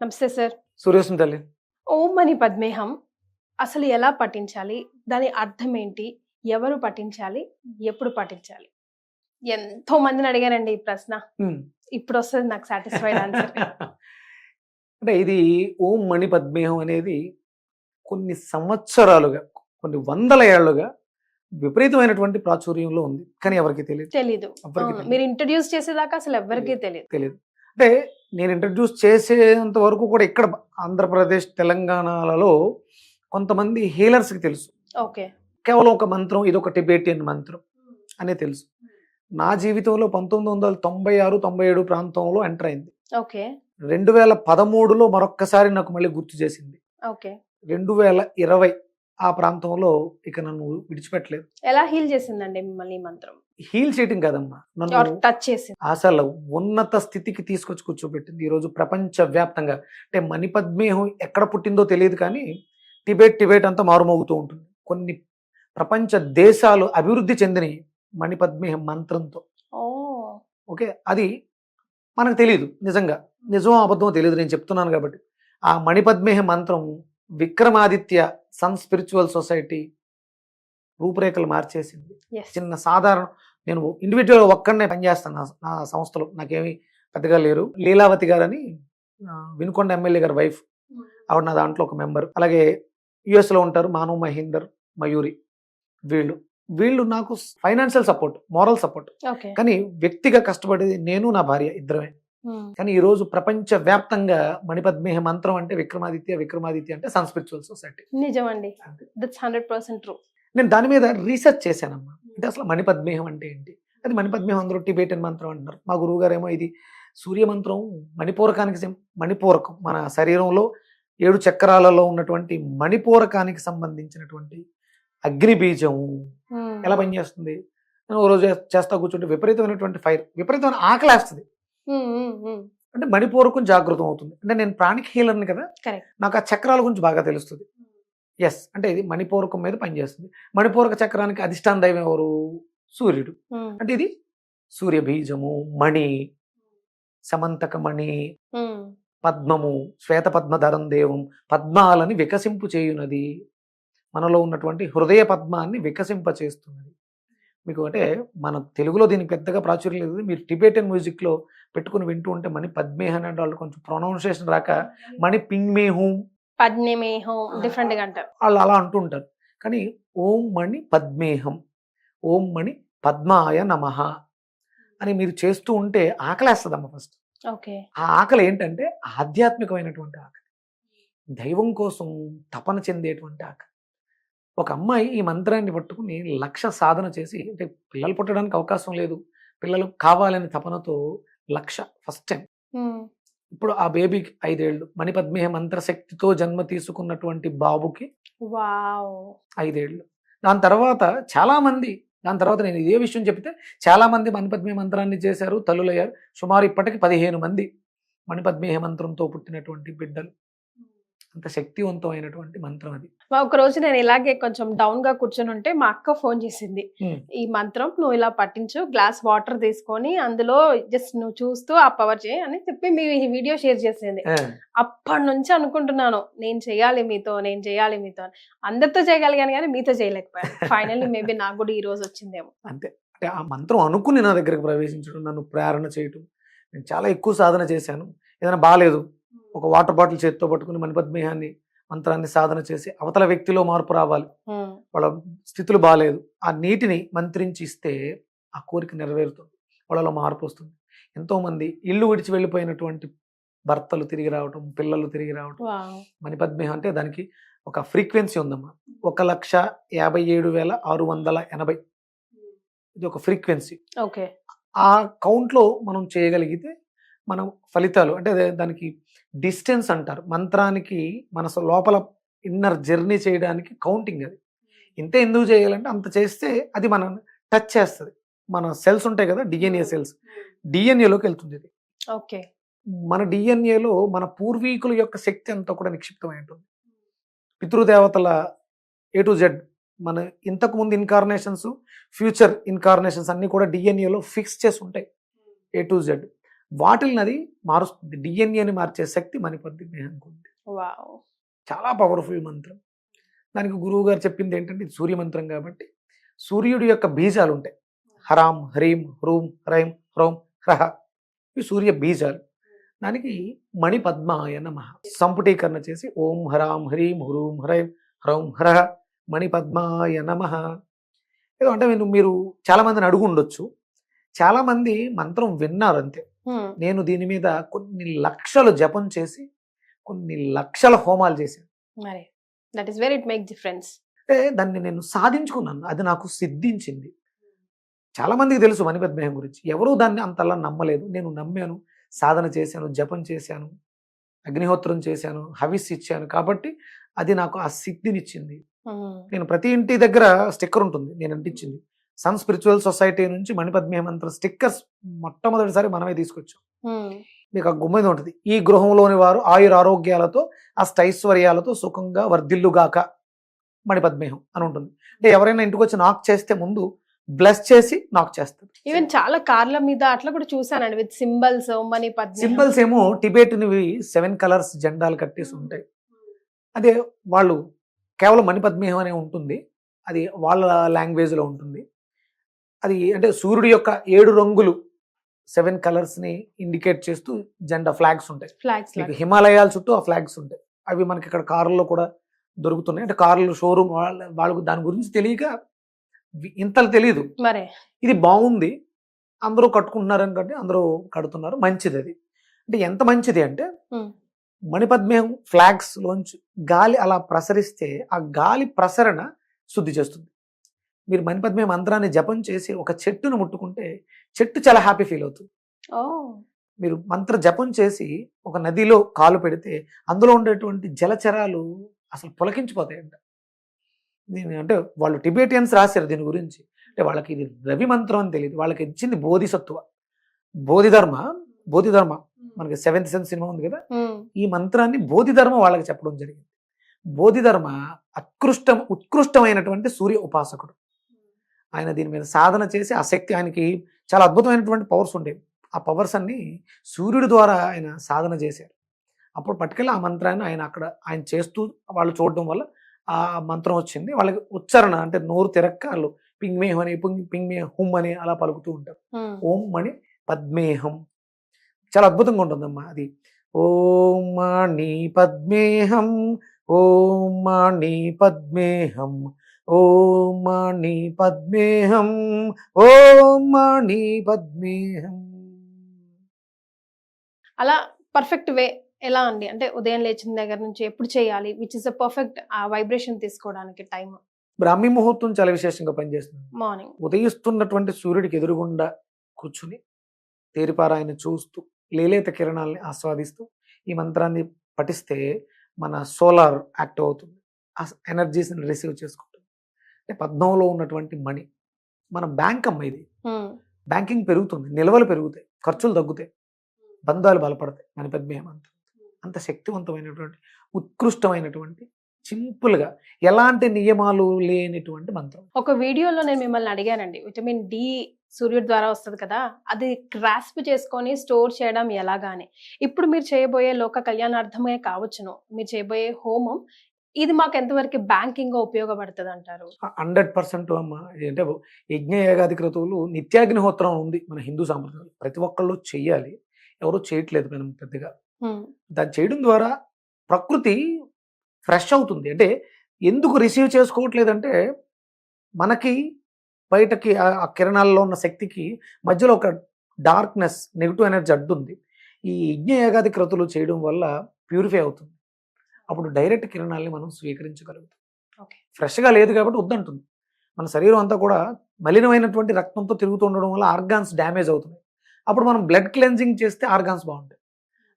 నమస్తే సార్. సూర్యోసం తల్లి. ఓం మని పద్మేహం అసలు ఎలా పఠించాలి? దాని అర్థం ఏంటి? ఎవరు పఠించాలి? ఎప్పుడు పఠించాలి? ఎంతో మందిని అడిగానండి ఈ ప్రశ్న. ఇప్పుడు వస్తుంది నాకు సాటిస్ఫైడ్ ఆన్సర్ అంటే ఇది ఓం మణి పద్మేహం అనేది కొన్ని సంవత్సరాలుగా కొన్ని వందల ఏళ్ళుగా విపరీతమైన ప్రాచుర్యంలో ఉంది. కానీ ఎవరికి తెలియదు. తెలియదు. మీరు ఇంట్రడ్యూస్ చేసేదాకా అసలు ఎవరికీ తెలియదు తెలియదు అంటే నేను ఇంట్రడ్యూస్ చేసేంత వరకు కూడా ఇక్కడ ఆంధ్రప్రదేశ్ తెలంగాణలలో కొంతమంది హీలర్స్కి తెలుసు. ఓకే. కేవలం ఒక మంత్రం ఇది ఒక టిబేటియన్ మంత్రం అనే తెలుసు. నా జీవితంలో పంతొమ్మిది వందల తొంభై ఆరు తొంభై ఏడు ప్రాంతంలో ఎంటర్ అయింది. ఓకే. రెండు వేల పదమూడులో మరొక్కసారి నాకు మళ్ళీ గుర్తు చేసింది. ఓకే. రెండు వేల ఇరవై ఆ ప్రాంతంలో ఇక నన్ను విడిచిపెట్టలేదు. ఎలా హీల్ చేసిందండి మిమ్మల్ని ఈ మంత్రం? హీల్ చేయటం కాదమ్మా. నన్ను టచ్ చేసింది? అసలు ఉన్నత స్థితికి తీసుకొచ్చి కూర్చోబెట్టింది. ఈరోజు ప్రపంచ వ్యాప్తంగా అంటే మణిపద్మేహం ఎక్కడ పుట్టిందో తెలియదు కానీ టిబెట్ టిబెట్ అంతా మారుమోగుతూ ఉంటుంది. కొన్ని ప్రపంచ దేశాలు అభివృద్ధి చెందినవి మణిపద్మేహం మంత్రంతో. ఓకే? అది మనకు తెలియదు నిజంగా. నిజమో అబద్ధమో తెలియదు నేను చెప్తున్నాను కాబట్టి. ఆ మణిపద్మేహ మంత్రం విక్రమాదిత్య సన్ స్పిరిచువల్ సొసైటీ రూపురేఖలు మార్చేసింది. చిన్న సాధారణ నేను ఇండివిజువల్ ఒక్కడనే పనిచేస్తాను నా- సంస్థలో. నాకేమీ పెద్దగా లేరు. లీలావతి గారని వినుకొండ ఎమ్మెల్యే గారి వైఫ్. ఆవిడ నా దాంట్లో ఒక మెంబర్. అలాగే US లో ఉంటారు మానవ్ మహీందర్ మయూరి. వీళ్ళు. వీళ్ళు నాకు ఫైనాన్షియల్ సపోర్ట్ మోరల్ సపోర్ట్. కానీ వ్యక్తిగా కష్టపడేది నేను నా భార్య ఇద్దరమే. కానీ ఈ రోజు ప్రపంచ వ్యాప్తంగా మణిపద్మేహ మంత్రం అంటే విక్రమాదిత్య విక్రమాదిత్య అంటే సన్ స్పిరిచువల్ సొసైటీ. నిజం అండి దట్స్ హండ్రెడ్ పర్సెంట్ ట్రూ నేను దాని మీద రీసెర్చ్ చేశానమ్మా. అంటే అసలు మణిపద్మేహం అంటే ఏంటి? అది మణిపద్మేహం అందరూ టిబేటన్ మంత్రం అంటారు మా గురువు గారేమో ఇది సూర్య మంత్రం మణిపూరకానికి మణిపూరకం మన శరీరంలో ఏడు చక్రాలలో ఉన్నటువంటి మణిపూరకానికి సంబంధించినటువంటి అగ్ని బీజం ఎలా పనిచేస్తుంది? ఓ రోజు చేస్తా కూర్చుంటే విపరీతమైనటువంటి ఫైర్ విపరీతమైన ఆకలేస్తుంది అంటే మణిపూరకం జాగృతం అవుతుంది. అంటే నేను ప్రాణిక్ హీలర్ని కదా. నాకు ఆ చక్రాల గురించి బాగా తెలుస్తుంది. ఎస్ అంటే ఇది మణిపూరకం మీద పనిచేస్తుంది. మణిపూరక చక్రానికి అధిష్టాన దైవం ఎవరు? సూర్యుడు. అంటే ఇది సూర్య బీజము మణి సమంతక మణి పద్మము శ్వేత పద్మధరం దేవం పద్మాలని వికసింపు చేయునది. మనలో ఉన్నటువంటి హృదయ పద్మాన్ని వికసింప చేస్తున్నది. మీకు అంటే మన తెలుగులో దీనికి పెద్దగా ప్రాచుర్యం లేదు. మీరు టిబేటన్ మ్యూజిక్లో పెట్టుకుని వింటూ ఉంటే మణి పద్మేహ అనే వాళ్ళు కొంచెం ప్రొనౌన్సియేషన్ రాక మణి పింగ్మేహం. పద్మేహం డిఫరెంట్గా అంటారు. వాళ్ళు అలా అంటూ ఉంటారు. కానీ ఓం మణి పద్మేహం ఓం మణి పద్మాయ నమః అని మీరు చేస్తూ ఉంటే ఆకలేస్తుందమ్మ ఫస్ట్ ఓకే. ఆ ఆకలి ఏంటంటే ఆధ్యాత్మికమైనటువంటి ఆకలి. దైవం కోసం తపన చెందేటువంటి ఆకలి. ఒక అమ్మాయి ఈ మంత్రాన్ని పట్టుకుని లక్ష సాధన చేసి అంటే పిల్లలు పుట్టడానికి అవకాశం లేదు పిల్లలు కావాలని తపనతో లక్ష ఫస్ట్ టైం. ఇప్పుడు ఆ బేబీకి ఐదేళ్ళు. మణిపద్మేహ మంత్రశక్తితో జన్మ తీసుకున్నటువంటి బాబుకి వావ్. ఐదేళ్ళు. దాని తర్వాత చాలా మంది దాని తర్వాత నేను ఇదే విషయం చెప్తే చాలా మంది మణిపద్మేహ మంత్రాన్ని చేశారు తల్లులయ్యారు. సుమారు ఇప్పటికి పదిహేను మంది మణిపద్మేహ మంత్రంతో పుట్టినటువంటి బిడ్డలు. అంత శక్తివంతమైనటువంటి మంత్రం అది. ఒక రోజు నేను ఇలాగే కొంచెం డౌన్గా కూర్చొని ఉంటే మా అక్క ఫోన్ చేసింది. ఈ మంత్రం నువ్వు ఇలా పట్టించు గ్లాస్ వాటర్ తీసుకొని అందులో జస్ట్ నువ్వు చూస్తూ ఆ పవర్ చేయి అని చెప్పి మీ వీడియో షేర్ చేసింది. అప్పటి నుంచి అనుకుంటున్నాను నేను చేయాలి మీతో నేను చేయాలి మీతో. అందరితో చేయగలిగాను కానీ మీతో చేయలేకపోయాను. ఫైనల్లీ మేబీ నాకు కూడా ఈ రోజు వచ్చిందేమో. అంతే. అంటే ఆ మంత్రం అనుకుని నా దగ్గరకు ప్రవేశించడం నన్ను ప్రేరణ చేయటం నేను చాలా ఎక్కువ సాధన చేశాను. ఏదైనా బాగాలేదు ఒక వాటర్ బాటిల్ చేతితో పట్టుకుని మణిపద్మేహాన్ని మంత్రాన్ని సాధన చేసి అవతల వ్యక్తిలో మార్పు రావాలి. వాళ్ళ స్థితులు బాగాలేదు ఆ నీటిని మంత్రించి ఇస్తే ఆ కోరిక నెరవేరుతుంది. వాళ్ళలో మార్పు వస్తుంది. ఎంతోమంది ఇల్లు విడిచి వెళ్ళిపోయినటువంటి భర్తలు తిరిగి రావటం పిల్లలు తిరిగి రావటం. మణిపద్మేహం అంటే దానికి ఒక ఫ్రీక్వెన్సీ ఉందమ్మా. ఒక లక్ష యాభై ఏడు వేల ఆరు వందల ఎనభై. ఇది ఒక ఫ్రీక్వెన్సీ. ఓకే. ఆ కౌంట్లో మనం చేయగలిగితే మనం ఫలితాలు అంటే దానికి డిస్టెన్స్ అంటారు. మంత్రానికి మనసు లోపల ఇన్నర్ జర్నీ చేయడానికి కౌంటింగ్ అది. ఇంత ఎందుకు చేయాలంటే అంత చేస్తే అది మనం టచ్ చేస్తుంది. మన సెల్స్ ఉంటాయి కదా డిఎన్ఏ సెల్స్. డిఎన్ఏలోకి వెళ్తుంది ఇది. ఓకే. మన డిఎన్ఏలో మన పూర్వీకుల యొక్క శక్తి అంతా కూడా నిక్షిప్తమై ఉంటుంది. పితృదేవతల ఏ టు జెడ్ మన ఇంతకు ముందు ఇన్కార్నేషన్స్ ఫ్యూచర్ ఇన్కార్నేషన్స్ అన్నీ కూడా డిఎన్ఏలో ఫిక్స్ చేసి ఉంటాయి. ఏ టు జెడ్ వాటిల్ని అది మారుస్తుంది డిఎన్ఏని మార్చే శక్తి మణిపద్మేహంకి ఉంది. వావ్. చాలా పవర్ఫుల్ మంత్రం. దానికి గురువు గారు చెప్పింది ఏంటంటే ఇది సూర్య మంత్రం కాబట్టి సూర్యుడి యొక్క బీజాలు ఉంటాయి హరాం హ్రీం హ్రూం హ్రైం హ్రౌం హ్రహ ఇవి సూర్య బీజాలు. దానికి మణి పద్మాయ నమ. సంపుటీకరణ చేసి ఓం హరాం హ్రీం హ్రూం హ్రైం హ్రౌం హ్రహ మణి పద్మాయ నమ. ఏదో అంటే మీరు మీరు చాలా మందిని అడుగు ఉండొచ్చు చాలా మంది మంత్రం విన్నారు అంతే. నేను దీని మీద కొన్ని లక్షలు జపం చేసి కొన్ని లక్షల హోమాలు చేశాను that very it make difference. అంటే దాన్ని నేను సాధించుకున్నాను. అది నాకు సిద్ధించింది. చాలా మందికి తెలుసు మణిపద్మేహం గురించి. ఎవరూ దాన్ని అంతలా నమ్మలేదు. నేను నమ్మాను సాధన చేశాను జపం చేశాను అగ్నిహోత్రం చేశాను హవిస్ ఇచ్చాను కాబట్టి అది నాకు ఆ సిద్ధినిచ్చింది. నేను ప్రతి ఇంటి దగ్గర స్టిక్కర్ ఉంటుంది. నేను అంటించింది. సన్ స్పిరిచువల్ సొసైటీ నుంచి మణిపద్మేహ మంత్ర స్టిక్కర్స్ మొట్టమొదటిసారి మనమే తీసుకొచ్చాం. మీకు ఆ గుమ్మైది ఉంటుంది. ఈ గృహంలోని వారు ఆయుర ఆరోగ్యాలతో అష్టైశ్వర్యాలతో సుఖంగా వర్ధిల్లుగాక మణిపద్మేహం అని ఉంటుంది. అంటే ఎవరైనా ఇంటికి వచ్చి నాక్ చేస్తే ముందు బ్లెస్ చేసి నాక్ చేస్తారు. ఈవెన్ చాలా కార్ల మీద అట్లా కూడా చూసానండి విత్ సింబల్స్ మనీ సింబల్స్ ఏమో టిబేట్నివి సెవెన్ కలర్స్ జెండాలు కట్టేసి ఉంటాయి. అదే వాళ్ళు కేవలం మణిపద్మేహం అనే ఉంటుంది. అది వాళ్ళ లాంగ్వేజ్లో ఉంటుంది. అది అంటే సూర్యుడి యొక్క ఏడు రంగులు సెవెన్ కలర్స్ని ఇండికేట్ చేస్తూ జెండా ఫ్లాగ్స్ ఉంటాయి. ఫ్లాగ్స్ మీకు హిమాలయాల చుట్టూ ఆ ఫ్లాగ్స్ ఉంటాయి. అవి మనకి ఇక్కడ కార్లలో కూడా దొరుకుతున్నాయి. అంటే కార్లు షోరూమ్ వాళ్ళ వాళ్ళకు దాని గురించి తెలియక ఇంతలు తెలియదు మరే. ఇది బాగుంది. అందరూ కట్టుకుంటున్నారు అనుకంటే అందరూ కడుతున్నారు. మంచిది అది. అంటే ఎంత మంచిది అంటే. మణిపద్మేహం ఫ్లాగ్స్ లోంచి గాలి అలా ప్రసరిస్తే ఆ గాలి ప్రసరణ శుద్ధి చేస్తుంది. మీరు మణిపద్మేహం మంత్రాన్ని జపం చేసి ఒక చెట్టును ముట్టుకుంటే చెట్టు చాలా హ్యాపీ ఫీల్ అవుతుంది. మీరు మంత్ర జపం చేసి ఒక నదిలో కాలు పెడితే అందులో ఉండేటువంటి జలచరాలు అసలు పులకించిపోతాయంట. దీని అంటే వాళ్ళు టిబేటియన్స్ రాశారు దీని గురించి. అంటే వాళ్ళకి ఇది రవి మంత్రం అని తెలియదు. వాళ్ళకి ఇచ్చింది బోధిసత్వ. బోధిధర్మ బోధిధర్మ. మనకి సెవెంత్ సెన్స్ సినిమా ఉంది కదా? ఈ మంత్రాన్ని బోధిధర్మ వాళ్ళకి చెప్పడం జరిగింది. బోధిధర్మ అత్కృష్టం ఉత్కృష్టమైనటువంటి సూర్య ఉపాసకుడు. ఆయన దీని మీద సాధన చేసి ఆ శక్తి ఆయనకి చాలా అద్భుతమైనటువంటి పవర్స్ ఉండేవి. ఆ పవర్స్ అన్ని సూర్యుడి ద్వారా ఆయన సాధన చేశారు. అప్పుడు పట్టుకెళ్ళి ఆ మంత్రాన్ని ఆయన అక్కడ ఆయన చేస్తూ వాళ్ళు చూడడం వల్ల ఆ మంత్రం వచ్చింది. వాళ్ళకి ఉచ్చారణ అంటే నోరు తిరక్క వాళ్ళు పింగ్మేహం అని పింగ్ పింగ్మే హుమ్ అని అలా పలుకుతూ ఉంటారు. ఓం మణి పద్మేహం. చాలా అద్భుతంగా ఉంటుందమ్మా అది. ఓం మణి పద్మేహం ఓం మణి పద్మేహం ఓం మణి పద్మేహం ఓం మణి పద్మేహం. అలా పర్ఫెక్ట్ వే ఎలా అండి? అంటే ఉదయం లేచిన దగ్గర నుంచి ఎప్పుడు చేయాలి? విచ్ ఇస్ ద పర్ఫెక్ట్ ఆ వైబ్రేషన్ తీసుకోవడానికి టైం బ్రాహ్మీ ముహూర్తం చాలా విశేషంగా పనిచేస్తుంది. మార్నింగ్ ఉదయిస్తున్నటువంటి సూర్యుడికి ఎదురుగుండా కూర్చుని తేరిపారాయన చూస్తూ లేలేత కిరణాలని ఆస్వాదిస్తూ ఈ మంత్రాన్ని పఠిస్తే మన సోలార్ యాక్టివ్ అవుతుంది. ఆ ఎనర్జీస్ని రిసీవ్ చేసుకుంటుంది. అంటే పద్మంలో ఉన్నటువంటి మణి మన బ్యాంక్ అమ్మ ఇది బ్యాంకింగ్ పెరుగుతుంది. నిల్వలు పెరుగుతాయి. ఖర్చులు తగ్గుతాయి. బంధాలు బలపడతాయి. మన పద్మే మంత్రం అంత శక్తివంతమైనటువంటి ఉత్కృష్టమైనటువంటి సింపుల్గా ఎలాంటి నియమాలు లేనిటువంటి మంత్రం. ఒక వీడియోలో నేను మిమ్మల్ని అడిగానండి. విటమిన్ డి సూర్యుడి ద్వారా వస్తుంది కదా అది గ్రాస్ప్ చేసుకొని స్టోర్ చేయడం ఎలాగాని. ఇప్పుడు మీరు చేయబోయే లోక కళ్యాణార్థమే కావచ్చును. మీరు చేయబోయే హోమం ఇది మాకు ఎంతవరకు బ్యాంకింగ్ ఉపయోగపడుతుంది అంటారు హండ్రెడ్ పర్సెంట్ అమ్మ. అంటే యజ్ఞ యాగాది క్రతువులు నిత్యాగ్నిహోత్రం ఉంది మన హిందూ సాంప్రదాయం ప్రతి ఒక్కళ్ళు చెయ్యాలి. ఎవరు చేయట్లేదు మనం పెద్దగా. దాన్ని చేయడం ద్వారా ప్రకృతి ఫ్రెష్ అవుతుంది. అంటే ఎందుకు రిసీవ్ చేసుకోవట్లేదంటే మనకి బయటకి ఆ- ఆ కిరణాల్లో ఉన్న శక్తికి మధ్యలో ఒక డార్క్నెస్ నెగిటివ్ ఎనర్జీ అడ్డుంది. ఈ యజ్ఞ యాగాది క్రతులు చేయడం వల్ల ప్యూరిఫై అవుతుంది. అప్పుడు డైరెక్ట్ కిరణాలని మనం స్వీకరించగలుగుతాం. ఫ్రెష్గా లేదు కాబట్టి వద్దంటుంది. మన శరీరం అంతా కూడా మలినమైనటువంటి రక్తంతో తిరుగుతూ ఉండడం వల్ల ఆర్గాన్స్ డ్యామేజ్ అవుతున్నాయి. అప్పుడు మనం బ్లడ్ క్లెన్జింగ్ చేస్తే ఆర్గాన్స్ బాగుంటాయి.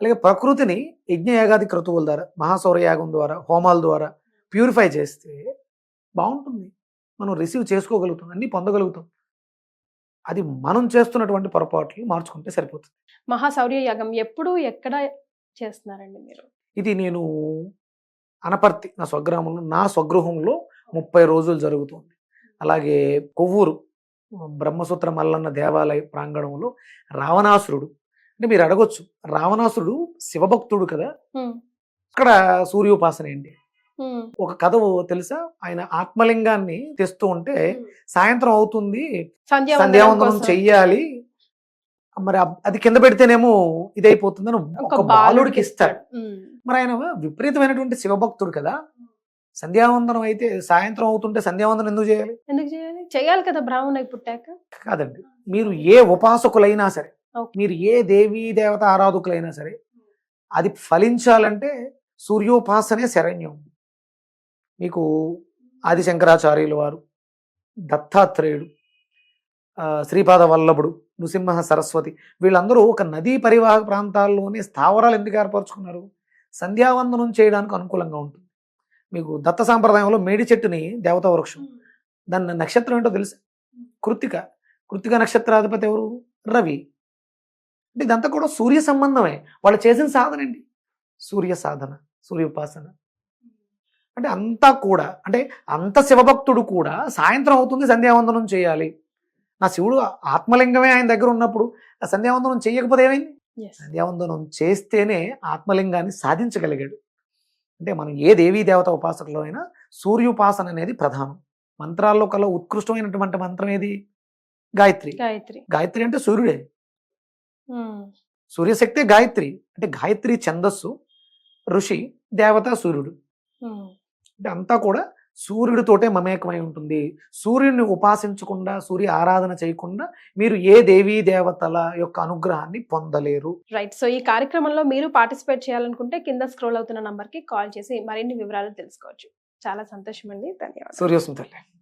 అలాగే ప్రకృతిని యజ్ఞయాగాది క్రతువుల ద్వారా మహాసౌర యాగం ద్వారా హోమాల ద్వారా ప్యూరిఫై చేస్తే బాగుంటుంది. మనం రిసీవ్ చేసుకోగలుగుతాం అన్నీ పొందగలుగుతాం. అది మనం చేస్తున్నటువంటి పొరపాట్లు మార్చుకుంటే సరిపోతుంది. మహాశౌర్య యాగం ఎప్పుడు ఎక్కడ చేస్తున్నారండి మీరు? ఇది నేను అనపర్తి నా స్వగ్రామంలో నా స్వగృహంలో ముప్పై రోజులు జరుగుతుంది. అలాగే కొవ్వూరు బ్రహ్మసూత్ర మల్లన్న దేవాలయ ప్రాంగణంలో రావణాసురుడు. అంటే మీరు అడగొచ్చు రావణాసురుడు శివభక్తుడు కదా? ఉమ్, ఇక్కడ సూర్యోపాసన ఏంటి? ఒక కథ తెలుసా? ఆయన ఆత్మలింగాన్ని తెస్తూ ఉంటే సాయంత్రం అవుతుంది సంధ్యావందనం చెయ్యాలి. మరి అది కింద పెడితేనేమో ఇదైపోతుందని ఒక బాలుడికి ఇస్తాడు. మరి ఆయన విపరీతమైనటువంటి శివభక్తుడు కదా. సంధ్యావందనం అయితే సాయంత్రం అవుతుంటే సంధ్యావందనం ఎందుకు చేయాలి? ఎందుకు చేయాలి? చేయాలి కదా బ్రాహ్మణ పుట్టాక. కాదండి. మీరు ఏ ఉపాసకులైనా సరే. మీరు ఏ దేవీ దేవత ఆరాధకులైనా సరే అది ఫలించాలంటే సూర్యోపాసనే శరణ్యం. మీకు ఆది శంకరాచార్యుల వారు దత్తాత్రేయుడు శ్రీపాద వల్లభుడు నృసింహ సరస్వతి వీళ్ళందరూ ఒక నదీ పరివాహక ప్రాంతాల్లోనే స్థావరాలు ఎందుకు ఏర్పరచుకున్నారు? సంధ్యావందనం చేయడానికి అనుకూలంగా ఉంటుంది. మీకు దత్త సాంప్రదాయంలో మేడి చెట్టుని దేవతా వృక్షం. దాని నక్షత్రం ఏంటో తెలుసు? కృత్తిక. కృత్తిక నక్షత్రాధిపతి ఎవరు? రవి. అంటే ఇదంతా కూడా సూర్య సంబంధమే. వాళ్ళు చేసిన సాధన ఏంటి? సూర్య సాధన సూర్య ఉపాసన అంటే అంతా కూడా అంటే అంత శివభక్తుడు కూడా సాయంత్రం అవుతుంది సంధ్యావందనం చేయాలి. నా శివుడు ఆత్మలింగమే ఆయన దగ్గర ఉన్నప్పుడు ఆ సంధ్యావందనం చేయకపోతే ఏమైంది. సంధ్యావందనం చేస్తేనే ఆత్మలింగాన్ని సాధించగలిగాడు. అంటే మనం ఏ దేవీ దేవత ఉపాసకులో అయినా సూర్యోపాసన అనేది ప్రధానం. మంత్రాల్లో కల్లా ఉత్కృష్టమైనటువంటి మంత్రం ఏది? గాయత్రి. గాయత్రి. గాయత్రి అంటే సూర్యుడే. సూర్యశక్తే గాయత్రి. అంటే గాయత్రి ఛందస్సు ఋషి దేవత సూర్యుడు. అంటే అంతా కూడా సూర్యుడితోటే మమేకమై ఉంటుంది. సూర్యుడిని ఉపాసించకుండా సూర్య ఆరాధన చేయకుండా మీరు ఏ దేవీ దేవతల యొక్క అనుగ్రహాన్ని పొందలేరు. రైట్ సో ఈ కార్యక్రమంలో మీరు పార్టిసిపేట్ చేయాలనుకుంటే కింద స్క్రోల్ అవుతున్న నంబర్కి కాల్ చేసి మరిన్ని వివరాలు తెలుసుకోవచ్చు. చాలా సంతోషం అండి ధన్యవాదాలు. సూర్యోస్మి తల్లి.